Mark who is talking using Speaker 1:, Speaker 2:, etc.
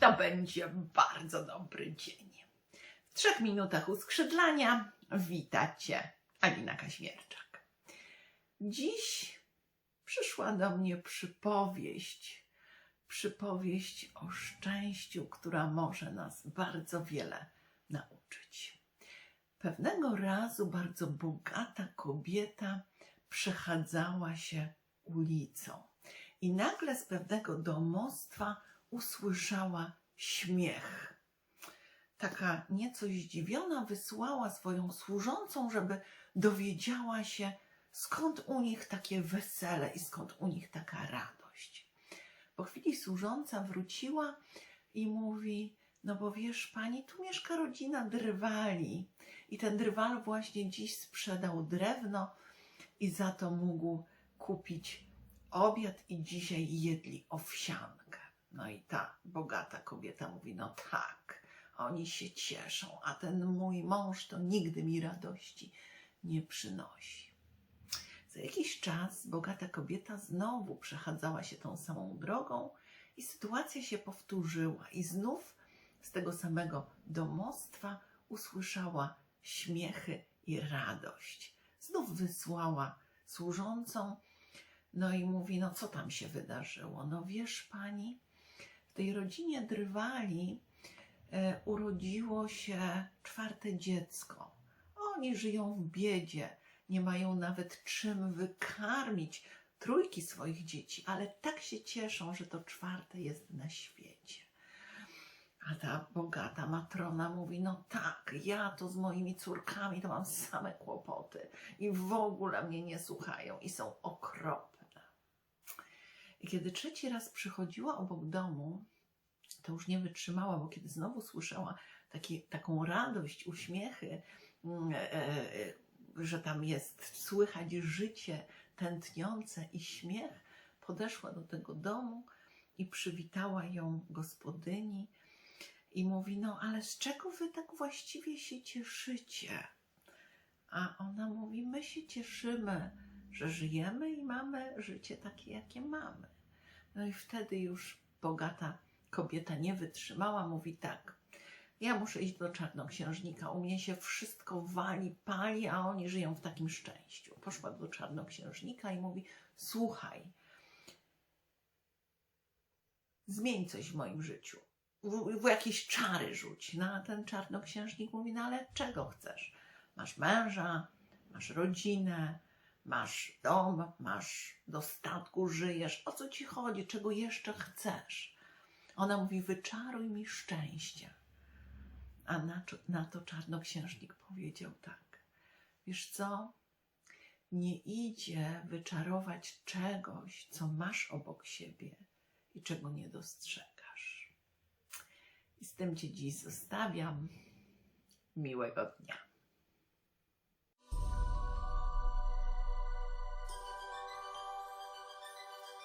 Speaker 1: to będzie bardzo dobry dzień. W trzech minutach uskrzydlania witacie Alina Kaśmierczak. Dziś przyszła do mnie przypowieść, przypowieść o szczęściu, która może nas bardzo wiele nauczyć. Pewnego razu bardzo bogata kobieta przechadzała się ulicą i nagle z pewnego domostwa usłyszała śmiech. Taka nieco zdziwiona wysłała swoją służącą, żeby dowiedziała się, skąd u nich takie wesele i skąd u nich taka radość. Po chwili służąca wróciła i mówi: No bo wiesz, pani, tu mieszka rodzina drwali. I ten drwal właśnie dziś sprzedał drewno i za to mógł kupić obiad i dzisiaj jedli owsiankę. No i ta bogata kobieta mówi, no tak, oni się cieszą, a ten mój mąż to nigdy mi radości nie przynosi. Za jakiś czas bogata kobieta znowu przechadzała się tą samą drogą i sytuacja się powtórzyła i znów z tego samego domostwa usłyszała śmiechy i radość. Znów wysłała służącą, no i mówi, no co tam się wydarzyło? No wiesz pani, w tej rodzinie drwali e, urodziło się czwarte dziecko. Oni żyją w biedzie, nie mają nawet czym wykarmić trójki swoich dzieci, ale tak się cieszą, że to czwarte jest na świecie. A ta bogata matrona mówi: No tak, ja to z moimi córkami to mam same kłopoty i w ogóle mnie nie słuchają i są okropne. I kiedy trzeci raz przychodziła obok domu, to już nie wytrzymała, bo kiedy znowu słyszała takie, taką radość, uśmiechy, mm, e, e, że tam jest słychać życie tętniące i śmiech, podeszła do tego domu i przywitała ją gospodyni i mówi: No, ale z czego wy tak właściwie się cieszycie? A ona mówi: My się cieszymy, że żyjemy i mamy życie takie, jakie mamy. No i wtedy już bogata kobieta nie wytrzymała, mówi tak. Ja muszę iść do czarnoksiężnika. U mnie się wszystko wali, pali, a oni żyją w takim szczęściu. Poszła do czarnoksiężnika i mówi: Słuchaj, zmień coś w moim życiu. W, w jakieś czary rzuć. No ten czarnoksiężnik mówi: No ale czego chcesz? Masz męża, masz rodzinę, masz dom, masz dostatku, żyjesz. O co ci chodzi? Czego jeszcze chcesz? Ona mówi: Wyczaruj mi szczęście. A na, na to czarnoksiężnik powiedział tak: Wiesz co? Nie idzie wyczarować czegoś, co masz obok siebie i czego nie dostrzegasz. I z tym Cię dziś zostawiam. Miłego dnia.